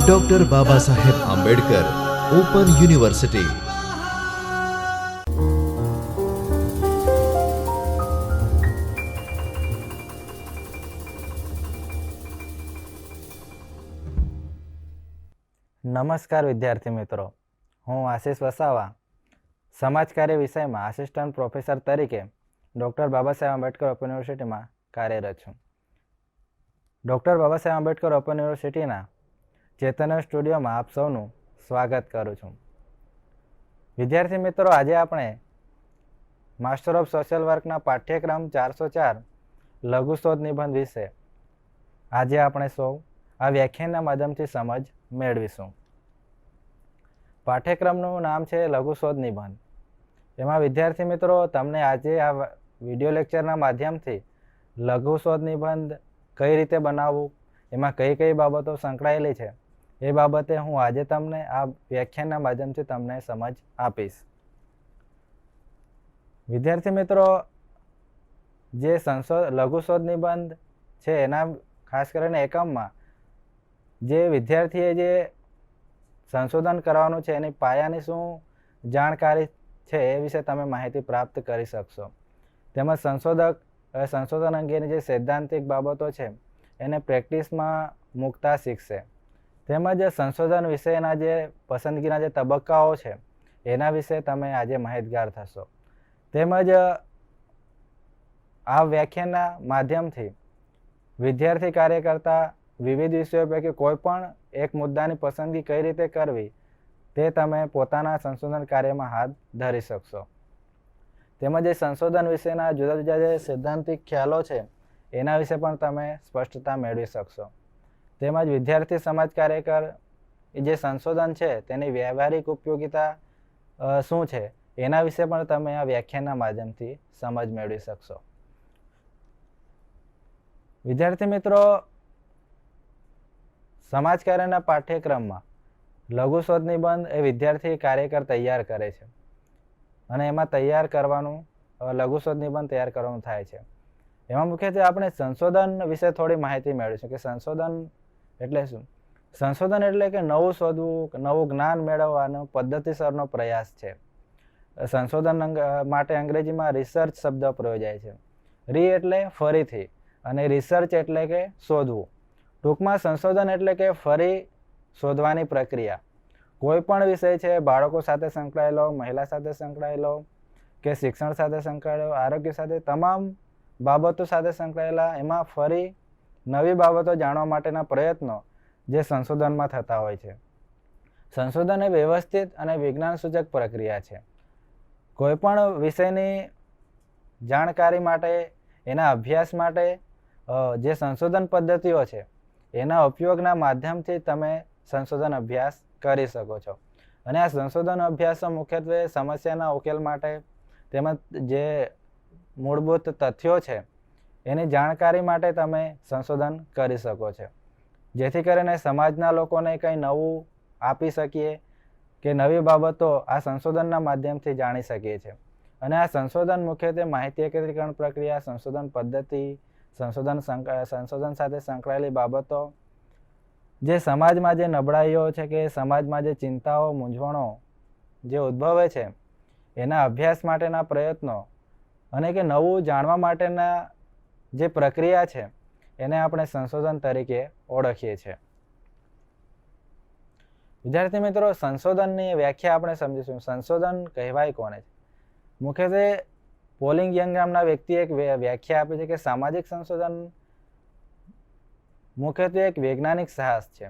Doctor બાબા Saheb Ambedkar open university નમસ્કાર વિદ્યાર્થી મિત્રો. હું આશિષ વસાવા. સમાજ કાર્ય વિષયમાં આસિસ્ટન્ટ પ્રોફેસર તરીકે ડૉક્ટર બાબા સાહેબ આંબેડકર યુનિવર્સિટીમાં કાર્યરત છું. ડૉક્ટર બાબા સાહેબ આંબેડકર ઓપન યુનિવર્સિટીના ચેતન સ્ટુડિયોમાં આપ સૌનું સ્વાગત કરું છું. વિદ્યાર્થી મિત્રો, આજે આપણે માસ્ટર ઓફ સોશિયલ વર્કના પાઠ્યક્રમ ચારસો ચાર લઘુ શોધ નિબંધ વિશે આજે આપણે સૌ આ વ્યાખ્યાનના માધ્યમથી સમજ મેળવીશું. પાઠ્યક્રમનું નામ છે લઘુ શોધ નિબંધ. એમાં વિદ્યાર્થી મિત્રો, તમને આજે આ વિડિયો લેક્ચરના માધ્યમથી લઘુ શોધ નિબંધ કઈ રીતે બનાવવું? એમાં કઈ કઈ બાબતો સંકળાયેલી છે? એ બાબતે હું આજે તમને આ વ્યાખ્યાનના માધ્યમથી તમને સમજ આપીશ. વિદ્યાર્થી મિત્રો, જે સંશોધ, લઘુ શોધ નિબંધ છે એના ખાસ કરીને એકમમાં, જે વિદ્યાર્થીએ જે સંશોધન કરવાનું છે એની પાયાની શું જાણકારી છે એ વિશે તમે માહિતી પ્રાપ્ત કરી શકશો. તેમજ સંશોધક અ, સંશોધન અંગેની જે સૈદ્ધાંતિક બાબતો છે એને પ્રેક્ટિસમાં મૂકતા શીખશે. તેમજ સંશોધન વિષયના જે પસંદગીના જે તબક્કાઓ છે એના વિશે તમે આજે માહિતગાર થશો. તેમજ આ વ્યાખ્યાનના માધ્યમથી વિદ્યાર્થી કાર્ય કરતા વિવિધ વિષયો પૈકી કોઈ પણ એક મુદ્દાની પસંદગી કઈ રીતે કરવી તે તમે પોતાના સંશોધન કાર્યમાં હાથ ધરી શકશો. તેમજ એ સંશોધન વિશેના જુદા જુદા જે સૈદ્ધાંતિક ખ્યાલો છે, એના વિશે પણ તમે સ્પષ્ટતા મેળવી શકશો. તેમજ વિદ્યાર્થી સમાજ કાર્યકર જે સંશોધન છે, તેની વ્યવહારિક ઉપયોગિતા શું છે, એના વિશે પણ તમે આ વ્યાખ્યાનના માધ્યમથી સમજ મેળવી શકશો. વિદ્યાર્થી મિત્રો, સમાજ કાર્યના પાઠ્યક્રમમાં લઘુ શોધ નિબંધ એ વિદ્યાર્થી કાર્યકર તૈયાર કરે છે. અને એમાં તૈયાર કરવાનું લઘુશોધ લઘુ શોધ નિબંધ તૈયાર કરવાનું થાય છે. એમાં મુખ્યત્વે આપણે સંશોધન વિશે થોડી માહિતી મેળવીશું કે સંશોધન એટલે શું? સંશોધન એટલે કે નવું શોધવું, નવું જ્ઞાન મેળવવાનો પદ્ધતિસરનો પ્રયાસ છે. સંશોધન માટે અંગ્રેજીમાં રિસર્ચ શબ્દ પ્રયોજાય છે. રી એટલે ફરીથી અને રિસર્ચ એટલે કે શોધવું. ટૂંકમાં સંશોધન એટલે કે ફરી શોધવાની પ્રક્રિયા. કોઈ પણ વિષય છે, બાળકો સાથે સંકળાયેલો મહિલા સાથે સંકળાયેલો કે શિક્ષણ સાથે સંકળાયેલો આરોગ્ય સાથે, તમામ બાબતો સાથે સંકળાયેલા, એમાં ફરી નવી બાબતો જાણવા માટેના પ્રયત્નો જે સંશોધનમાં થતા હોય છે. સંશોધન એ વ્યવસ્થિત અને વિજ્ઞાન સૂચક પ્રક્રિયા છે. કોઈપણ વિષયની જાણકારી માટે, એના અભ્યાસ માટે જે સંશોધન પદ્ધતિઓ છે, એના ઉપયોગના માધ્યમથી તમે સંશોધન અભ્યાસ કરી શકો છો. અને આ સંશોધન અભ્યાસો મુખ્યત્વે સમસ્યાના ઉકેલ માટે તેમજ જે મૂળભૂત તથ્યો છે, એની જાણકારી માટે તમે સંશોધન કરી શકો છો. જેથી કરીને સમાજના લોકોને કંઈ નવું આપી શકીએ કે નવી બાબતો આ સંશોધનના માધ્યમથી જાણી શકીએ છીએ. અને આ સંશોધન મુખ્યત્વે માહિતી એકત્રીકરણ પ્રક્રિયા, સંશોધન પદ્ધતિ, સંશોધન સંશોધન સાથે સંકળાયેલી બાબતો જે સમાજમાં જે નબળાઈઓ છે કે સમાજમાં જે ચિંતાઓ, મૂંઝવણો જે ઉદ્ભવે છે, એના અભ્યાસ માટેના પ્રયત્નો અને કે નવું જાણવા માટેના જે પ્રક્રિયા છે, એને આપણે સંશોધન તરીકે ઓળખીએ છીએ. વિદ્યાર્થી મિત્રો, સંશોધનની વ્યાખ્યા આપણે સમજીશું. સંશોધન કહેવાય કોને છે? મુખ્યત્વે પોલિંગ યંગ નામના વ્યક્તિએ એક વ્ય- વ્યાખ્યા આપી છે કે સામાજિક સંશોધન મુખ્યત્વે એક વૈજ્ઞાનિક સાહસ છે,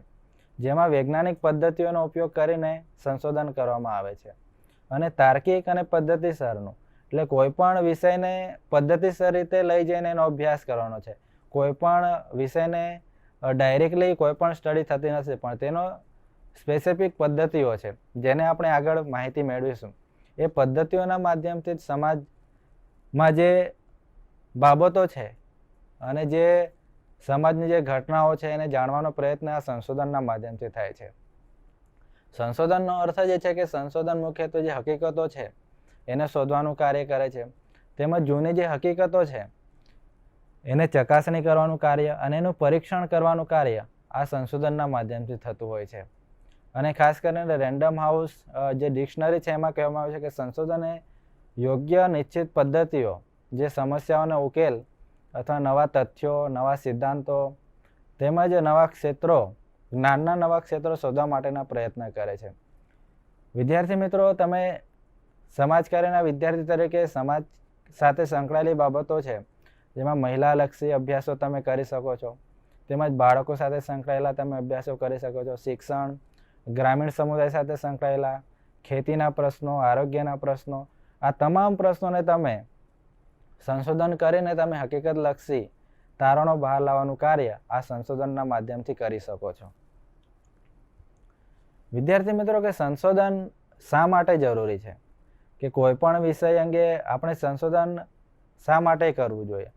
જેમાં વૈજ્ઞાનિક પદ્ધતિઓનો ઉપયોગ કરીને સંશોધન કરવામાં આવે છે. અને તાર્કિક અને પદ્ધતિસરનું, એટલે કોઈ પણ વિષયને પદ્ધતિસર રીતે લઈ જઈને એનો અભ્યાસ કરવાનો છે. કોઈ પણ વિષયને ડાયરેક્ટલી કોઈ પણ સ્ટડી થતી નથી, પણ તેનો સ્પેસિફિક પદ્ધતિઓ છે, જેને આપણે આગળ માહિતી મેળવીશું. એ પદ્ધતિઓના માધ્યમથી જ સમાજમાં જે બાબતો છે, અને જે સમાજની જે ઘટનાઓ છે એને જાણવાનો પ્રયત્ન આ સંશોધનના માધ્યમથી થાય છે. સંશોધનનો અર્થ એ છે કે સંશોધન મુખ્યત્વે જે હકીકતો છે, એને શોધવાનું કાર્ય કરે છે. તેમજ જૂની જે હકીકતો છે, એને ચકાસણી કરવાનું કાર્ય અને એનું પરીક્ષણ કરવાનું કાર્ય આ સંશોધનના માધ્યમથી થતું હોય છે. અને ખાસ કરીને રેન્ડમ હાઉસ જે ડિક્શનરી છે એમાં કહેવામાં આવે છે કે સંશોધન એ યોગ્ય નિશ્ચિત પદ્ધતિઓ, જે સમસ્યાઓનો ઉકેલ અથવા નવા તથ્યો, નવા સિદ્ધાંતો તેમજ નવા ક્ષેત્રો, જ્ઞાનના નવા ક્ષેત્રો શોધવા માટેના પ્રયત્ન કરે છે. વિદ્યાર્થી મિત્રો, તમે સમાજકાર્યના વિદ્યાર્થી તરીકે સમાજ સાથે સંકળાયેલી બાબતો છે, જેમાં મહિલાલક્ષી અભ્યાસો તમે કરી શકો છો, તેમજ બાળકો સાથે સંકળાયેલા તમે અભ્યાસો કરી શકો છો, શિક્ષણ, ગ્રામીણ સમુદાય સાથે સંકળાયેલા, ખેતીના પ્રશ્નો, આરોગ્યના પ્રશ્નો, આ તમામ પ્રશ્નોને તમે સંશોધન કરીને તમે હકીકતલક્ષી તારણો બહાર લાવવાનું કાર્ય આ સંશોધનના માધ્યમથી કરી શકો છો. વિદ્યાર્થી મિત્રો, કે સંશોધન શા માટે જરૂરી છે? કે કોઈ પણ વિષય અંગે આપણે સંશોધન શા માટે કરવું જોઈએ?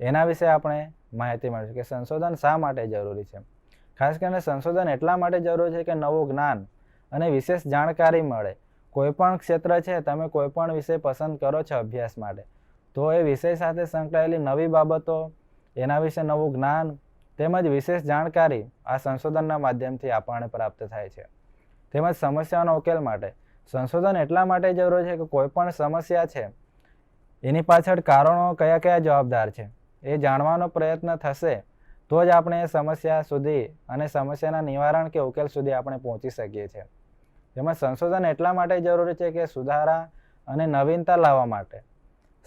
એના વિશે આપણે માહિતી મળશે કે સંશોધન શા માટે જરૂરી છે? ખાસ કરીને સંશોધન એટલા માટે જરૂરી છે કે નવું જ્ઞાન અને વિશેષ જાણકારી મળે. કોઈ પણ ક્ષેત્ર છે, તમે કોઈ પણ વિષય પસંદ કરો છો અભ્યાસ માટે તો એ વિષય સાથે સંકળાયેલી નવી બાબતો, એના વિશે નવું જ્ઞાન તેમજ વિશેષ જાણકારી આ સંશોધનના માધ્યમથી આપણને પ્રાપ્ત થાય છે. તેમજ સમસ્યાનો ઉકેલ માટે. સંશોધન એટલા માટે જરૂરી છે કે કોઈ પણ સમસ્યા છે, એની પાછળ કારણો કયા કયા જવાબદાર છે, એ જાણવાનો પ્રયત્ન થશે તો જ આપણે એ સમસ્યા સુધી અને સમસ્યાના નિવારણ કે ઉકેલ સુધી આપણે પહોંચી શકીએ છીએ. તેમજ સંશોધન એટલા માટે જરૂરી છે કે સુધારા અને નવીનતા લાવવા માટે.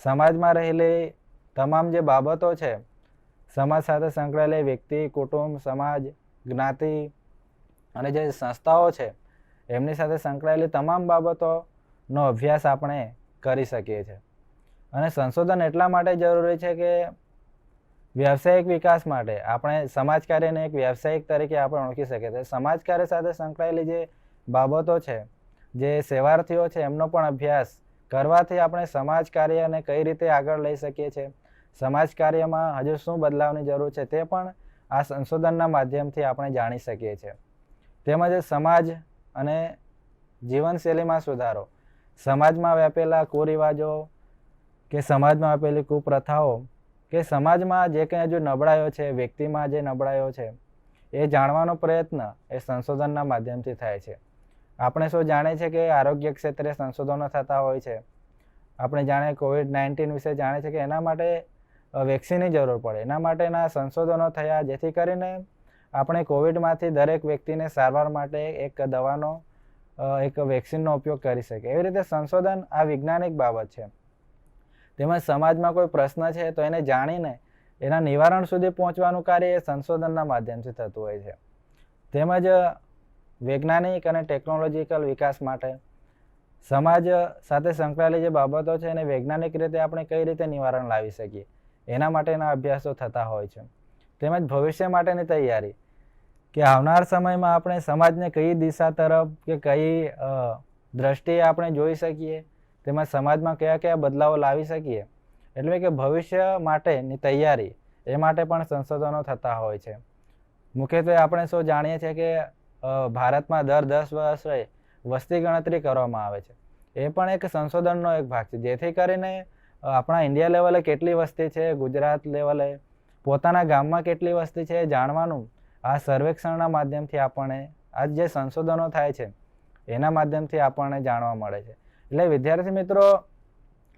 સમાજમાં રહેલી તમામ જે બાબતો છે, સમાજ સાથે સંકળાયેલી વ્યક્તિ, કુટુંબ, સમાજ, જ્ઞાતિ અને જે સંસ્થાઓ છે, એમની સાથે સંકળાયેલી તમામ બાબતોનો અભ્યાસ આપણે કરી શકીએ છીએ. અને સંશોધન એટલા માટે જરૂરી છે કે વ્યવસાયિક વિકાસ માટે આપણે સમાજ કાર્યને એક વ્યવસાયિક તરીકે આપણે ઓળખી શકીએ છીએ. સમાજ કાર્ય સાથે સંકળાયેલી જે બાબતો છે, જે સેવાર્થીઓ છે, એમનો પણ અભ્યાસ કરવાથી આપણે સમાજ કાર્યને કઈ રીતે આગળ લઈ શકીએ છીએ? સમાજ કાર્યમાં હજુ શું બદલાવની જરૂર છે તે પણ આ સંશોધનના માધ્યમથી આપણે જાણી શકીએ છીએ. તેમજ સમાજ અને જીવનશૈલીમાં સુધારો. સમાજમાં વ્યાપેલા કુરિવાજો કે સમાજમાં વ્યાપેલી કુપ્રથાઓ કે સમાજમાં જે કંઈ હજુ નબળાયો છે, વ્યક્તિમાં જે નબળાયો છે, એ જાણવાનો પ્રયત્ન એ સંશોધનના માધ્યમથી થાય છે. આપણે શું જાણે છે કે આરોગ્ય ક્ષેત્રે સંશોધનો થતા હોય છે. આપણે જાણે કોવિડ નાઇન્ટીન વિશે જાણે છે કે એના માટે વેક્સિનની જરૂર પડે. એના માટેના સંશોધનો થયા જેથી કરીને આપણે કોવિડમાંથી દરેક વ્યક્તિને સારવાર માટે એક દવાનો એક વેક્સિનનો ઉપયોગ કરી શકીએ. એવી રીતે સંશોધન આ વૈજ્ઞાનિક બાબત છે. તેમજ સમાજમાં કોઈ પ્રશ્ન છે તો એને જાણીને એના નિવારણ સુધી પહોંચવાનું કાર્ય એ સંશોધનના માધ્યમથી થતું હોય છે. તેમજ વૈજ્ઞાનિક અને ટેકનોલોજીકલ વિકાસ માટે. સમાજ સાથે સંકળાયેલી જે બાબતો છે એને વૈજ્ઞાનિક રીતે આપણે કઈ રીતે નિવારણ લાવી શકીએ, એના માટેના અભ્યાસો થતા હોય છે. તેમજ ભવિષ્ય માટેની તૈયારી, કે આવનાર સમયમાં આપણે સમાજને કઈ દિશા તરફ કે કઈ દ્રષ્ટિએ આપણે જોઈ શકીએ, તેમજ સમાજમાં કયા કયા બદલાવો લાવી શકીએ, એટલે કે ભવિષ્ય માટેની તૈયારી એ માટે પણ સંશોધનો થતા હોય છે. મુખ્યત્વે આપણે શું જાણીએ છીએ કે ભારતમાં દર દસ વર્ષે વસ્તી ગણતરી કરવામાં આવે છે. એ પણ એક સંશોધનનો એક ભાગ છે. જેથી કરીને આપણા ઇન્ડિયા લેવલે કેટલી વસ્તી છે, ગુજરાત લેવલે, પોતાના ગામમાં કેટલી વસ્તી છે જાણવાનું આ સર્વેક્ષણના માધ્યમથી આપણને, આ જે સંશોધનો થાય છે, એના માધ્યમથી આપણને જાણવા મળે છે. એટલે વિદ્યાર્થી મિત્રો,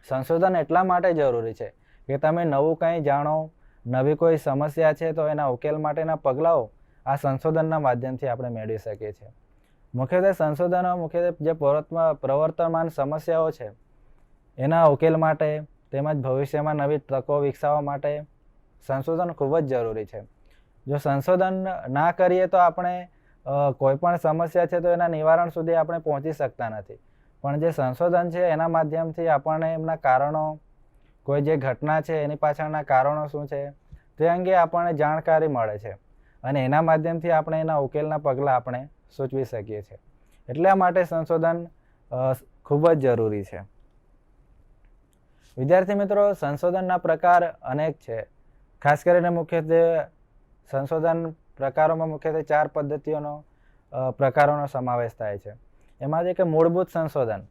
સંશોધન એટલા માટે જરૂરી છે કે તમે નવું કંઈ જાણો, નવી કોઈ સમસ્યા છે તો એના ઉકેલ માટેના પગલાઓ આ સંશોધનના માધ્યમથી આપણે મેળવી શકીએ છીએ. મુખ્યત્વે સંશોધનો મુખ્યત્વે જે પ્રવર્તમાન સમસ્યાઓ છે, એના ઉકેલ માટે તેમજ ભવિષ્યમાં નવી તકો વિકસાવવા માટે સંશોધન ખૂબ જ જરૂરી છે. જો સંશોધન ના કરીએ તો આપણે કોઈપણ સમસ્યા છે તો એના નિવારણ સુધી આપણે પહોંચી શકતા નથી. પણ જે સંશોધન છે એના માધ્યમથી આપણને એમના કારણો, કોઈ જે ઘટના છે એની પાછળના કારણો શું છે તે અંગે આપણને જાણકારી મળે છે. અને એના માધ્યમથી આપણે એના ઉકેલના પગલાં આપણે સૂચવી શકીએ છીએ. એટલા માટે સંશોધન ખૂબ જ જરૂરી છે. વિદ્યાર્થી મિત્રો, સંશોધનના પ્રકાર અનેક છે. ખાસ કરીને મુખ્યત્વે સંશોધન પ્રકારોમાં મુખ્યત્વે ચાર પદ્ધતિઓનો પ્રકારોનો સમાવેશ થાય છે. એમાં છે કે મૂળભૂત સંશોધન,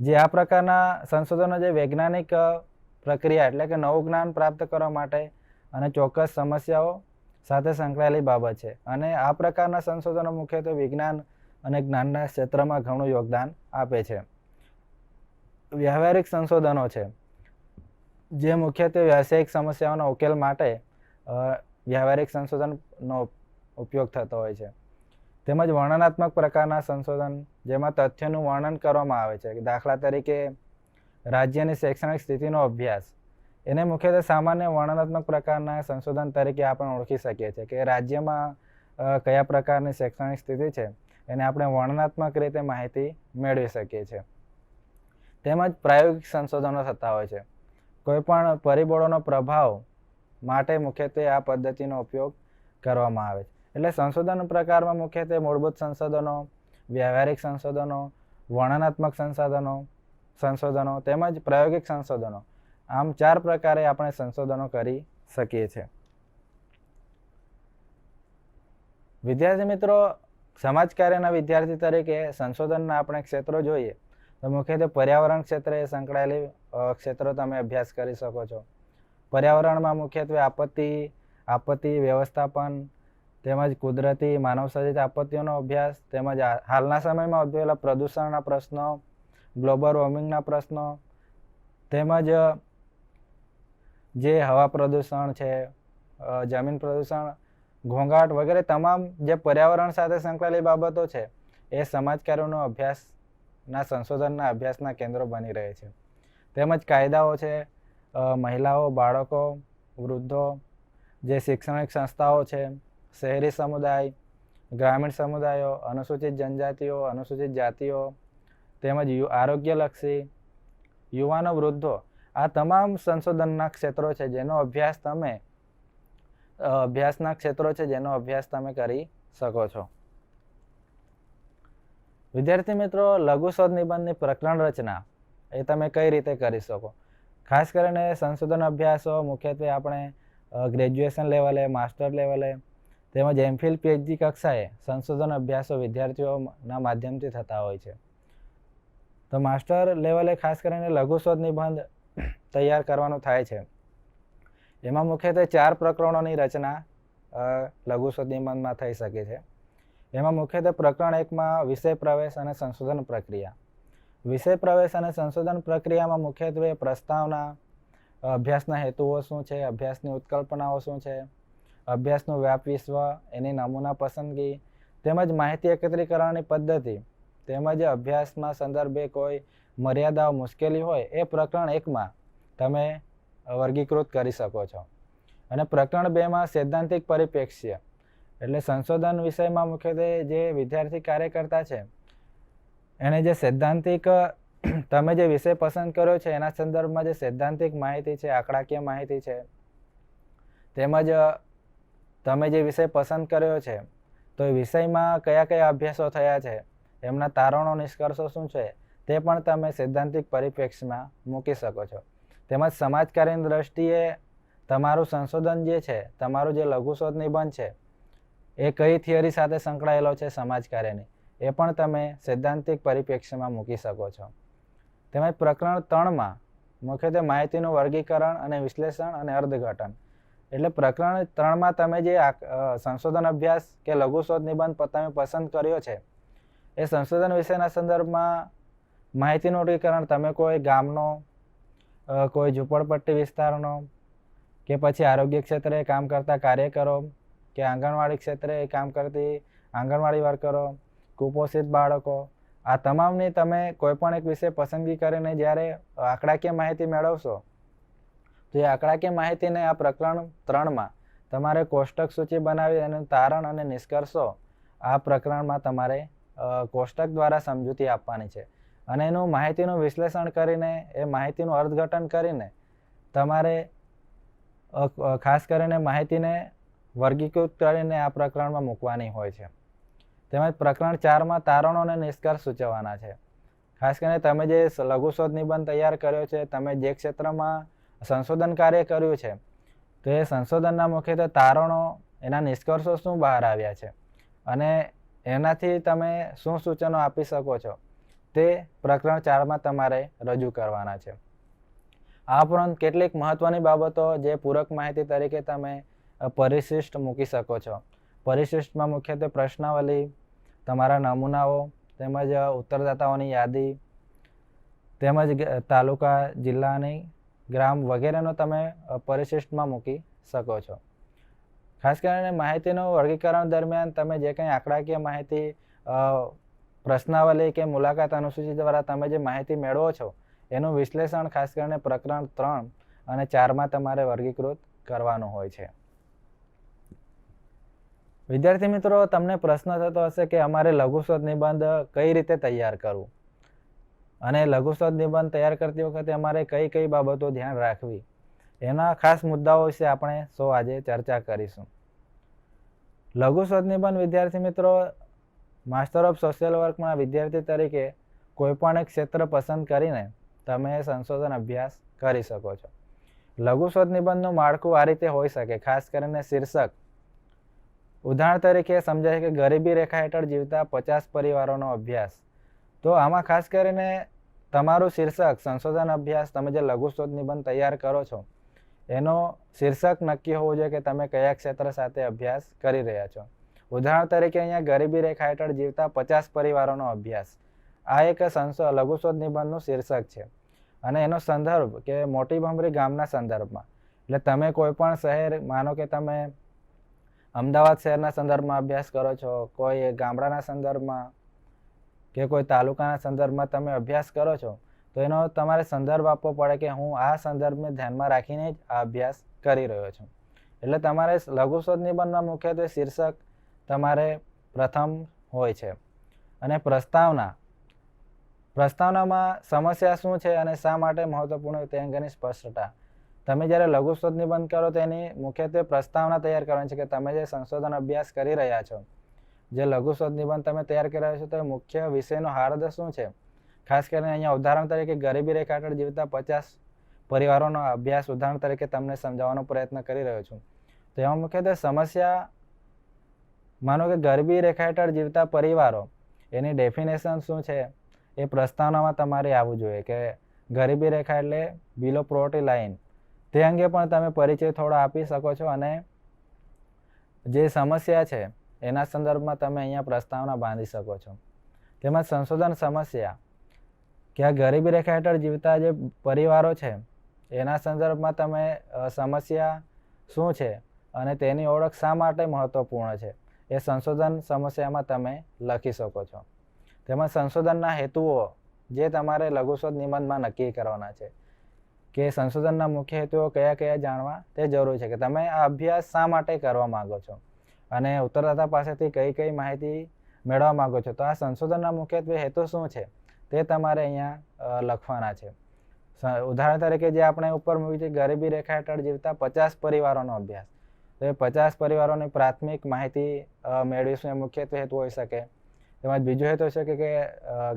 જે આ પ્રકારના સંશોધનો જે વૈજ્ઞાનિક પ્રક્રિયા એટલે કે નવું જ્ઞાન પ્રાપ્ત કરવા માટે અને ચોક્કસ સમસ્યાઓ સાથે સંકળાયેલી બાબત છે. અને આ પ્રકારના સંશોધનો મુખ્યત્વે વિજ્ઞાન અને જ્ઞાનના ક્ષેત્રમાં ઘણું યોગદાન આપે છે. વ્યવહારિક સંશોધનો છે, જે મુખ્યત્વે વ્યાવસાયિક સમસ્યાઓના ઉકેલ માટે વ્યવહારિક સંશોધનનો ઉપયોગ થતો હોય છે. તેમજ વર્ણનાત્મક પ્રકારના સંશોધન, જેમાં તથ્યનું વર્ણન કરવામાં આવે છે. દાખલા તરીકે, રાજ્યની શૈક્ષણિક સ્થિતિનો અભ્યાસ એને મુખ્યત્વે સામાન્ય વર્ણનાત્મક પ્રકારના સંશોધન તરીકે આપણે ઓળખી શકીએ છીએ કે રાજ્યમાં કયા પ્રકારની શૈક્ષણિક સ્થિતિ છે, એને આપણે વર્ણનાત્મક રીતે માહિતી મેળવી શકીએ છીએ. તેમજ પ્રાયોગિક સંશોધનો થતા હોય છે. કોઈપણ પરિબળોનો પ્રભાવ માટે મુખ્યત્વે આ પદ્ધતિનો ઉપયોગ કરવામાં આવે છે. એટલે સંશોધન પ્રકારમાં મુખ્યત્વે મૂળભૂત સંશોધનો, વ્યવહારિક સંશોધનો, વર્ણનાત્મક સંસાધનો સંશોધનો તેમજ પ્રાયોગિક સંશોધનો આમ ચાર પ્રકારે આપણે સંશોધનો કરી શકીએ છીએ. વિદ્યાર્થી મિત્રો, સમાજ કાર્યના વિદ્યાર્થી તરીકે સંશોધનના આપણે ક્ષેત્રો જોઈએ તો મુખ્યત્વે પર્યાવરણ ક્ષેત્રે સંકળાયેલી ક્ષેત્રો તમે અભ્યાસ કરી શકો છો. પર્યાવરણમાં મુખ્યત્વે આપત્તિ આપત્તિ વ્યવસ્થાપન, તેમજ કુદરતી માનવસર્જિત આપત્તિઓનો અભ્યાસ, તેમજ હાલના સમયમાં ઉદ્ભવેલા પ્રદૂષણના પ્રશ્નો, ગ્લોબલ વોર્મિંગના પ્રશ્નો, તેમજ જે હવા પ્રદૂષણ છે જમીન પ્રદૂષણ, ઘોંઘાટ વગેરે તમામ જે પર્યાવરણ સાથે સંકળાયેલી બાબતો છે, એ સમાજકારોનો અભ્યાસના સંશોધનના અભ્યાસના કેન્દ્રો બની રહે છે. તેમજ કાયદાઓ છે મહિલાઓ, બાળકો, વૃદ્ધો, જે શૈક્ષણિક સંસ્થાઓ છે, શહેરી સમુદાય, ગ્રામીણ સમુદાયો, અનુસૂચિત જનજાતિઓ, અનુસૂચિત જાતિઓ, તેમજ આરોગ્યલક્ષી યુવાનો, વૃદ્ધો આ તમામ સંશોધનના ક્ષેત્રો છે, જેનો અભ્યાસ તમે અભ્યાસના ક્ષેત્રો છે, જેનો અભ્યાસ તમે કરી શકો છો. વિદ્યાર્થી મિત્રો, લઘુ શોધ નિબંધની પ્રકરણ રચના એ તમે કઈ રીતે કરી શકો? ખાસ કરીને સંશોધન અભ્યાસો મુખ્યત્વે આપણે ગ્રેજ્યુએશન લેવલે, માસ્ટર લેવલે, તેમજ એમફિલ પીએચડી કક્ષાએ સંશોધન અભ્યાસો વિદ્યાર્થીઓના માધ્યમથી થતા હોય છે. તો માસ્ટર લેવલે ખાસ કરીને લઘુ શોધ નિબંધ તૈયાર કરવાનું થાય છે. એમાં મુખ્યત્વે ચાર પ્રકરણોની રચના લઘુ નિબંધમાં થઈ શકે છે. એમાં મુખ્યત્વે પ્રકરણ એકમાં વિષય પ્રવેશ અને સંશોધન પ્રક્રિયા. વિષય પ્રવેશ અને સંશોધન પ્રક્રિયામાં મુખ્યત્વે પ્રસ્તાવના, અભ્યાસના હેતુઓ શું છે, અભ્યાસની ઉત્કલ્પનાઓ શું છે, અભ્યાસનું વ્યાપ વિશ્વ, એની નમૂના પસંદગી, તેમજ માહિતી એકત્રીકરણની પદ્ધતિ, તેમજ અભ્યાસના સંદર્ભે કોઈ મર્યાદાઓ મુશ્કેલી હોય એ પ્રકરણ એકમાં તમે વર્ગીકૃત કરી શકો છો. અને પ્રકરણ બેમાં સૈદ્ધાંતિક પરિપ્રેક્ષ્ય, એટલે સંશોધન વિષયમાં મુખ્યત્વે જે વિદ્યાર્થી કાર્યકર્તા છે, એને જે સૈદ્ધાંતિક, તમે જે વિષય પસંદ કર્યો છે, એના સંદર્ભમાં જે સૈદ્ધાંતિક માહિતી છે, આંકડાકીય માહિતી છે, તેમજ તમે જે વિષય પસંદ કર્યો છે, તો એ વિષયમાં કયા કયા અભ્યાસો થયા છે, એમના તારણો, નિષ્કર્ષો શું છે, તે પણ તમે સૈદ્ધાંતિક પરિપ્રેક્ષ્યમાં મૂકી શકો છો. તેમજ સમાજકાર્યની દ્રષ્ટિએ તમારું સંશોધન જે છે, તમારું જે લઘુ શોધ નિબંધ છે, એ કઈ થિયરી સાથે સંકળાયેલો છે સમાજકાર્યની, એ પણ તમે સૈદ્ધાંતિક પરિપ્રેક્ષ્યમાં મૂકી શકો છો. તેમજ પ્રકરણ ત્રણમાં મુખ્યત્વે માહિતીનું વર્ગીકરણ અને વિશ્લેષણ અને અર્થઘટન. એટલે પ્રકરણ ત્રણમાં તમે જે સંશોધન અભ્યાસ કે લઘુ શોધ નિબંધ તમે પસંદ કર્યો છે, એ સંશોધન વિષયના સંદર્ભમાં માહિતીનું વર્ગીકરણ તમે કોઈ ગામનો કોઈ ઝૂંપડપટ્ટી વિસ્તારનો કે પછી આરોગ્ય ક્ષેત્રે કામ કરતા કાર્યકરો કે આંગણવાડી ક્ષેત્રે કામ કરતી આંગણવાડી વર્કરો, કુપોષિત બાળકો, આ તમામની તમે કોઈપણ એક વિષય પસંદગી કરીને જ્યારે આંકડાકીય માહિતી મેળવશો, તો એ આંકડાકીય માહિતીને આ પ્રકરણ ત્રણમાં તમારે કોષ્ટક સૂચિ બનાવી અને તારણ અને નિષ્કર્ષો આ પ્રકરણમાં તમારે કોષ્ટક દ્વારા સમજૂતી આપવાની છે. અને એનું માહિતીનું વિશ્લેષણ કરીને, એ માહિતીનું અર્થઘટન કરીને તમારે ખાસ કરીને માહિતીને વર્ગીકૃત કરીને આ પ્રકરણમાં મૂકવાની હોય છે. તેમજ પ્રકરણ ચારમાં તારણો અને નિષ્કર્ષ સૂચવવાના છે. ખાસ કરીને તમે જે લઘુ શોધ નિબંધ તૈયાર કર્યો છે, તમે જે ક્ષેત્રમાં સંશોધન કાર્ય કર્યું છે, તો એ સંશોધનના મુખ્યત્વે તારણો, એના નિષ્કર્ષો શું બહાર આવ્યા છે? અને એનાથી તમે શું સૂચનો આપી શકો છો? તે પ્રકરણ ચારમાં તમારે રજૂ કરવાના છે. આ ઉપરાંત કેટલીક મહત્વની બાબતો જે પૂરક માહિતી તરીકે તમે પરિશિષ્ટ મૂકી શકો છો. પરિશિષ્ટમાં મુખ્યત્વે પ્રશ્નાવલી, તમારા નમૂનાઓ, તેમજ ઉત્તરદાતાઓની યાદી, તેમજ તાલુકા, જિલ્લાની ગ્રામ વગેરેનો તમે પરિશિષ્ટમાં મૂકી શકો છો. ખાસ કરીને માહિતીનું વર્ગીકરણ દરમિયાન તમે જે કંઈ આંકડાકીય માહિતી પ્રશ્નાવલી કે મુલાકાત અનુસૂચિ દ્વારા તમે જે માહિતી મેળવો છો, એનું વિશ્લેષણ ખાસ કરીને પ્રકરણ ત્રણ અને ચારમાં તમારે વર્ગીકૃત કરવાનું હોય છે. વિદ્યાર્થી મિત્રો, તમને પ્રશ્ન થતો હશે કે અમારે લઘુશોધ નિબંધ કઈ રીતે તૈયાર કરવું? અને લઘુશોધ નિબંધ તૈયાર કરતી વખતે અમારે કઈ કઈ બાબતો ધ્યાન રાખવી? એના ખાસ મુદ્દાઓ વિશે આપણે સૌ આજે ચર્ચા કરીશું. લઘુશોધ નિબંધ વિદ્યાર્થી મિત્રો માસ્ટર ઓફ સોશિયલ વર્કમાં વિદ્યાર્થી તરીકે કોઈપણ એક ક્ષેત્ર પસંદ કરીને તમે સંશોધન અભ્યાસ કરી શકો છો. લઘુશોધ નિબંધનું માળખું આ રીતે હોઈ શકે, ખાસ કરીને શીર્ષક. ઉદાહરણ તરીકે સમજાય કે ગરીબી રેખા હેઠળ જીવતા પચાસ પરિવારોનો અભ્યાસ. તો આમાં ખાસ કરીને તમારું શીર્ષક, સંશોધન અભ્યાસ, તમે જે લઘુશોધ નિબંધ તૈયાર કરો છો, એનો શીર્ષક નક્કી હોવું જોઈએ કે તમે કયા ક્ષેત્ર સાથે અભ્યાસ કરી રહ્યા છો. ઉદાહરણ તરીકે અહીંયા ગરીબી રેખા હેઠળ જીવતા પચાસ પરિવારોનો અભ્યાસ. આ એક સંશો લઘુશોધ નિબંધનું શીર્ષક છે. અને એનો સંદર્ભ કે મોટી ભમરી ગામના સંદર્ભમાં. એટલે તમે કોઈ પણ શહેર, માનો કે તમે અમદાવાદ શહેરના સંદર્ભમાં અભ્યાસ કરો છો, કોઈ ગામડાના સંદર્ભમાં કે કોઈ તાલુકાના સંદર્ભમાં તમે અભ્યાસ કરો છો, તો એનો તમારે સંદર્ભ આપવો પડે કે હું આ સંદર્ભને ધ્યાનમાં રાખીને જ આ અભ્યાસ કરી રહ્યો છું. એટલે તમારે લઘુશોધ નિબંધમાં મુખ્યત્વે શીર્ષક તમારે પ્રથમ હોય છે. અને પ્રસ્તાવના. પ્રસ્તાવનામાં સમસ્યા શું છે અને શા માટે મહત્વપૂર્ણ તે અંગેની સ્પષ્ટતા. તમે જ્યારે લઘુશોધ નિબંધ કરો તેની મુખ્યત્વે પ્રસ્તાવના તૈયાર કરવાની છે કે તમે જે સંશોધન અભ્યાસ કરી રહ્યા છો, જે લઘુશોધ નિબંધ તમે તૈયાર કરી રહ્યા છો, તો મુખ્ય વિષયનો હાર્દ શું છે? ખાસ કરીને અહીંયા ઉદાહરણ તરીકે ગરીબી રેખા હેઠળ જીવતા પચાસ પરિવારોનો અભ્યાસ ઉદાહરણ તરીકે તમને સમજાવવાનો પ્રયત્ન કરી રહ્યો છું. તો એમાં મુખ્યત્વે સમસ્યા માનો કે ગરીબી રેખા હેઠળ જીવતા પરિવારો, એની ડેફિનેશન શું છે? એ પ્રસ્તાવનામાં તમારે આવવું જોઈએ કે ગરીબી રેખા એટલે બિલો પ્રોટી લાઇન તે અંગે પણ તમે પરિચય થોડો આપી શકો છો અને જે સમસ્યા છે, એના સંદર્ભમાં તમે અહીંયા પ્રસ્તાવના બાંધી શકો છો. તેમજ સંશોધન સમસ્યા. કે આ ગરીબી રેખા હેઠળ જીવતા જે પરિવારો છે, એના સંદર્ભમાં તમે સમસ્યા શું છે અને તેની ઓળખ શા માટે મહત્વપૂર્ણ છે? એ સંશોધન સમસ્યામાં તમે લખી શકો છો. તેમજ સંશોધનના હેતુઓ જે તમારે લઘુશોધ નિબંધમાં નક્કી કરવાના છે. કે સંશોધનના મુખ્ય હેતુઓ કયા કયા જાણવા તે જરૂરી છે કે તમે આ અભ્યાસ શા માટે કરવા માગો છો? અને ઉત્તરદાતા પાસેથી કઈ કઈ માહિતી મેળવવા માંગો છો? તો આ સંશોધનના મુખ્યત્વે હેતુ શું છે? તે તમારે અહીંયા લખવાના છે. ઉદાહરણ તરીકે જે આપણે ઉપર મૂકી છે, ગરીબી રેખા હેઠળ જીવતા પચાસ પરિવારોનો અભ્યાસ. તો એ પચાસ પરિવારોની પ્રાથમિક માહિતી મેળવીશું, એ મુખ્યત્વે હેતુ હોઈ શકે. તેમજ બીજો હેતુ હોઈ શકે કે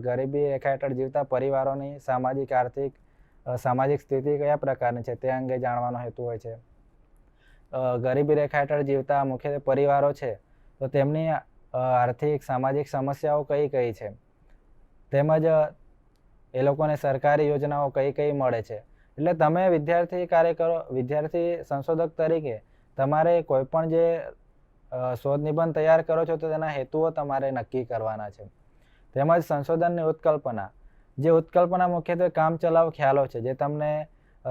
ગરીબી રેખા હેઠળ જીવતા પરિવારોની સામાજિક, આર્થિક સામાજિક સ્થિતિ કયા પ્રકારની છે તે અંગે જાણવાનો હેતુ હોય છે. ગરીબી રેખા હેઠળ જીવતા મુખ્યત્વે પરિવારો છે, તો તેમની આર્થિક, સામાજિક સમસ્યાઓ કઈ કઈ છે? તેમજ એ લોકોને સરકારી યોજનાઓ કઈ કઈ મળે છે? એટલે તમે વિદ્યાર્થી કાર્યકરો, વિદ્યાર્થી સંશોધક તરીકે તમારે કોઈ પણ જે શોધ નિબંધ તૈયાર કરો છો તો તેના હેતુઓ તમારે નક્કી કરવાના છે. તેમજ સંશોધનની ઉત્કલ્પના. જે ઉત્કલ્પના મુખ્યત્વે કામચલાઉ ખ્યાલો છે, જે તમને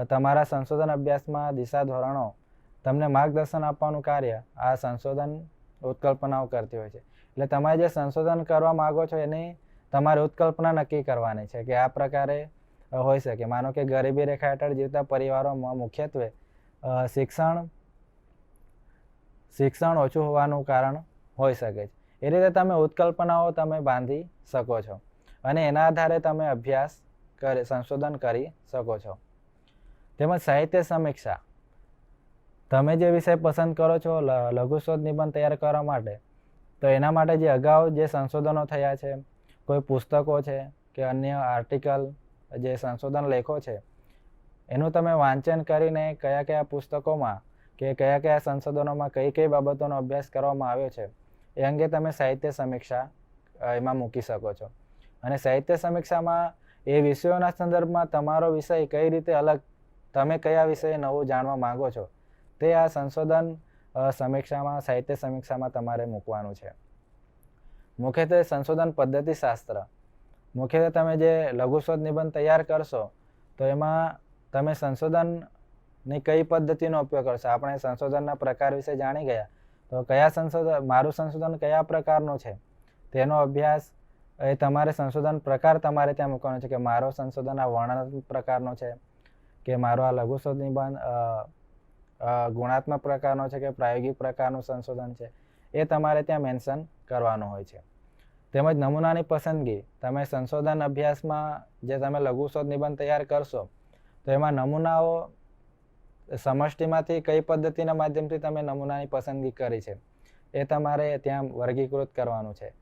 તમારા સંશોધન અભ્યાસમાં દિશા ધોરણો, તમને માર્ગદર્શન આપવાનું કાર્ય, આ સંશોધન ઉત્કલ્પનાઓ કરતી હોય છે. એટલે તમે જે સંશોધન કરવા માંગો છો એની તમારે ઉત્કલ્પના નક્કી કરવાની છે કે આ પ્રકારે હોઈ શકે. માનો કે ગરીબી રેખા હેઠળ જીવતા પરિવારોમાં મુખ્યત્વે શિક્ષણ શિક્ષણ ઓછું હોવાનું કારણ હોઈ શકે છે. એ રીતે તમે ઉત્કલ્પનાઓ તમે બાંધી શકો છો અને એના આધારે તમે અભ્યાસ કરી, સંશોધન કરી શકો છો. તેમજ સાહિત્ય સમીક્ષા. તમે જે વિષય પસંદ કરો છો લઘુ શોધ નિબંધ તૈયાર કરવા માટે, તો એના માટે જે અગાઉ જે સંશોધનો થયા છે, કોઈ પુસ્તકો છે કે અન્ય આર્ટિકલ, જે સંશોધન લેખો છે, એનું તમે વાંચન કરીને કયા કયા પુસ્તકોમાં કે કયા કયા સંશોધનોમાં કઈ કઈ બાબતોનો અભ્યાસ કરવામાં આવ્યો છે, એ અંગે તમે સાહિત્ય સમીક્ષા એમાં મૂકી શકો છો. અને સાહિત્ય સમીક્ષામાં એ વિષયોના સંદર્ભમાં તમારો વિષય કઈ રીતે અલગ, તમે કયા વિષય નવું જાણવા માંગો છો, તે આ સંશોધન સમીક્ષામાં, સાહિત્ય સમીક્ષામાં તમારે મૂકવાનું છે. મુખ્યત્વે સંશોધન પદ્ધતિ શાસ્ત્ર. મુખ્યત્વે તમે જે લઘુશોધ નિબંધ તૈયાર કરશો, તો એમાં તમે સંશોધનની કઈ પદ્ધતિનો ઉપયોગ કરશો? આપણે સંશોધનના પ્રકાર વિશે જાણી ગયા. તો કયા સંશોધન મારું સંશોધન કયા પ્રકારનું છે? તેનો અભ્યાસ એ તમારે સંશોધન પ્રકાર તમારે ત્યાં મૂકવાનો છે કે મારો સંશોધન આ વર્ણનાત્મક પ્રકારનો છે, કે મારો આ લઘુશોધ નિબંધ ગુણાત્મક પ્રકારનો છે કે પ્રાયોગિક પ્રકારનું સંશોધન છે, એ તમારે ત્યાં મેન્શન કરવાનું હોય છે. તેમજ નમૂનાની પસંદગી. તમે સંશોધન અભ્યાસમાં જે તમે લઘુશોધ નિબંધ તૈયાર કરશો, તો એમાં નમૂનાઓ સમષ્ટિમાંથી કઈ પદ્ધતિના માધ્યમથી તમે નમૂનાની પસંદગી કરી છે, એ તમારે ત્યાં વર્ગીકૃત કરવાનું છે.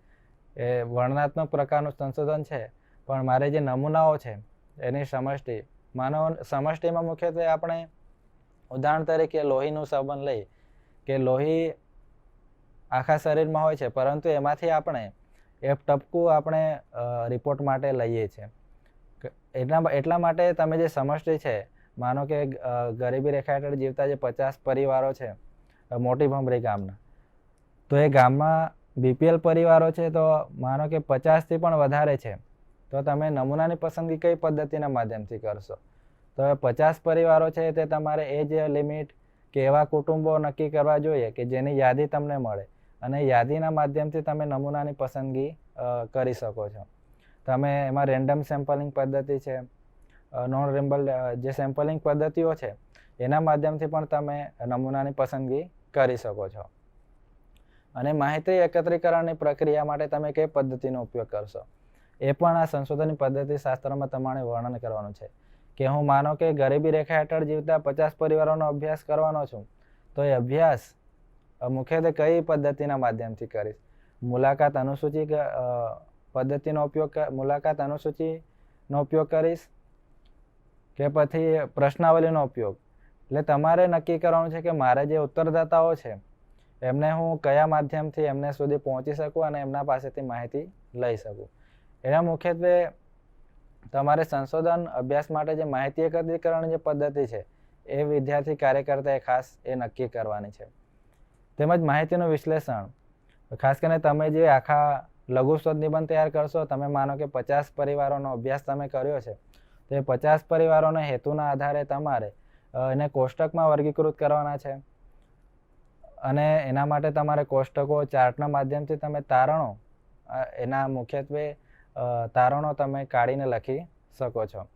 એ વર્ણનાત્મક પ્રકારનું સંશોધન છે, પણ મારે જે નમૂનાઓ છે, એની સમષ્ટિ, માનવ સમષ્ટિમાં મુખ્યત્વે આપણે ઉદાહરણ તરીકે લોહીનું સંબંધ લઈ કે લોહી આખા શરીરમાં હોય છે, પરંતુ એમાંથી આપણે એ ટપકું આપણે રિપોર્ટ માટે લઈએ છીએ. એટલા એટલા માટે તમે જે સમષ્ટિ છે માનો કે ગરીબી રેખા હેઠળ જીવતા જે પચાસ પરિવારો છે મોટી ભમરી ગામના, તો એ ગામમાં બીપીએલ પરિવારો છે, તો માનો કે પચાસથી પણ વધારે છે, તો તમે નમૂનાની પસંદગી કઈ પદ્ધતિના માધ્યમથી કરશો? તો હવે પચાસ પરિવારો છે, તે તમારે એ જ લિમિટ કે એવા કુટુંબો નક્કી કરવા જોઈએ કે જેની યાદી તમને મળે, અને યાદીના માધ્યમથી તમે નમૂનાની પસંદગી કરી શકો છો. તમે એમાં રેન્ડમ સેમ્પલિંગ પદ્ધતિ છે નોન રેમ્બલ જે સેમ્પલિંગ પદ્ધતિઓ છે, એના માધ્યમથી પણ તમે નમૂનાની પસંદગી કરી શકો છો. અને માહિતી એકત્રીકરણની પ્રક્રિયા માટે તમે કઈ પદ્ધતિનો ઉપયોગ કરશો? એ પણ આ સંશોધનની પદ્ધતિ શાસ્ત્રમાં તમારે વર્ણન કરવાનું છે કે હું માનો કે ગરીબી રેખા હેઠળ જીવતા પચાસ પરિવારોનો અભ્યાસ કરવાનો છું, તો એ અભ્યાસ મુખ્યત્વે કઈ પદ્ધતિના માધ્યમથી કરીશ? મુલાકાત અનુસૂચિ પદ્ધતિનો ઉપયોગ મુલાકાત અનુસૂચિનો ઉપયોગ કરીશ? કે પછી પ્રશ્નાવલીનો ઉપયોગ. એટલે તમારે નક્કી કરવાનું છે કે મારે જે ઉત્તરદાતાઓ છે, એમને હું કયા માધ્યમથી એમને સુધી પહોંચી શકું અને એમના પાસેથી માહિતી લઈ શકું. એના મુખ્યત્વે તમારે સંશોધન, અભ્યાસ માટે જે માહિતી એકત્રીકરણની જે પદ્ધતિ છે, એ વિદ્યાર્થી કાર્યકર્તાએ ખાસ એ નક્કી કરવાની છે. તેમજ માહિતીનું વિશ્લેષણ. ખાસ કરીને તમે જે આખા લઘુ શોધ નિબંધ તૈયાર કરશો, તમે માનો કે પચાસ પરિવારોનો અભ્યાસ તમે કર્યો છે તો એ પચાસ પરિવારોના હેતુના આધારે તમારે એને કોષ્ટકમાં વર્ગીકૃત કરવાના છે. અને એના માટે તમારે કોષ્ટકો ચાર્ટના માધ્યમથી તમે તારણો એના મુખ્યત્વે તારણો તમે કાઢીને લખી શકો છો.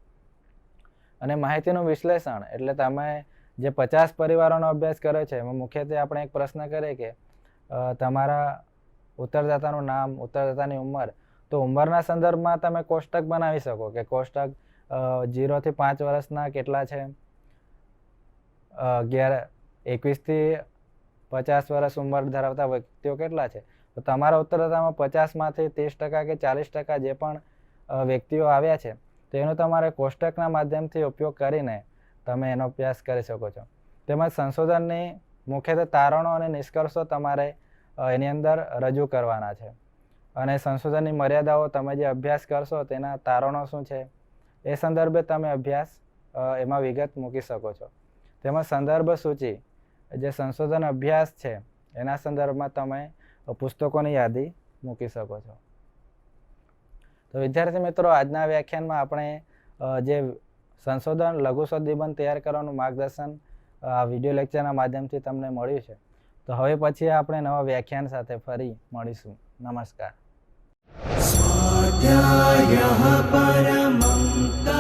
અને માહિતીનું વિશ્લેષણ, એટલે તમે જે પચાસ પરિવારોનો અભ્યાસ કર્યો છે, એમાં મુખ્યત્વે આપણે એક પ્રશ્ન કરીએ કે તમારા ઉત્તરદાતાનું નામ, ઉત્તરદાતાની ઉંમર, તો ઉંમરના સંદર્ભમાં તમે કોષ્ટક બનાવી શકો કે કોષ્ટક જીરોથી પાંચ વર્ષના કેટલા છે? અગિયાર એકવીસથી પચાસ વર્ષ ઉંમર ધરાવતા વ્યક્તિઓ કેટલા છે? તો તમારા ઉત્તરદાતામાં પચાસમાંથી ત્રીસ ટકા કે ચાલીસ ટકા જે પણ વ્યક્તિઓ આવ્યા છે, તો એનો તમારે કોષ્ટકના માધ્યમથી ઉપયોગ કરીને તમે એનો અભ્યાસ કરી શકો છો. તેમજ સંશોધનની મુખ્યત્વે તારણો અને નિષ્કર્ષો તમારે એની અંદર રજૂ કરવાના છે. અને સંશોધનની મર્યાદાઓ તમે જે અભ્યાસ કરશો તેના તારણો શું છે? એ સંદર્ભે તમે અભ્યાસ એમાં વિગત મૂકી શકો છો. તેમજ સંદર્ભ સૂચિ, જે સંશોધન અભ્યાસ છે, એના સંદર્ભમાં તમે પુસ્તકોની યાદી મૂકી શકો છો. તો વિદ્યાર્થી મિત્રો, આજના વ્યાખ્યાનમાં આપણે જે સંશોધન, લઘુ શોધ તૈયાર કરવાનું માર્ગદર્શન આ વીડિયો લેક્ચરના માધ્યમથી તમને મળ્યું છે. તો હવે પછી આપણે નવા વ્યાખ્યાન સાથે ફરી મળીશું. નમસ્કાર. ध्यायः परमम्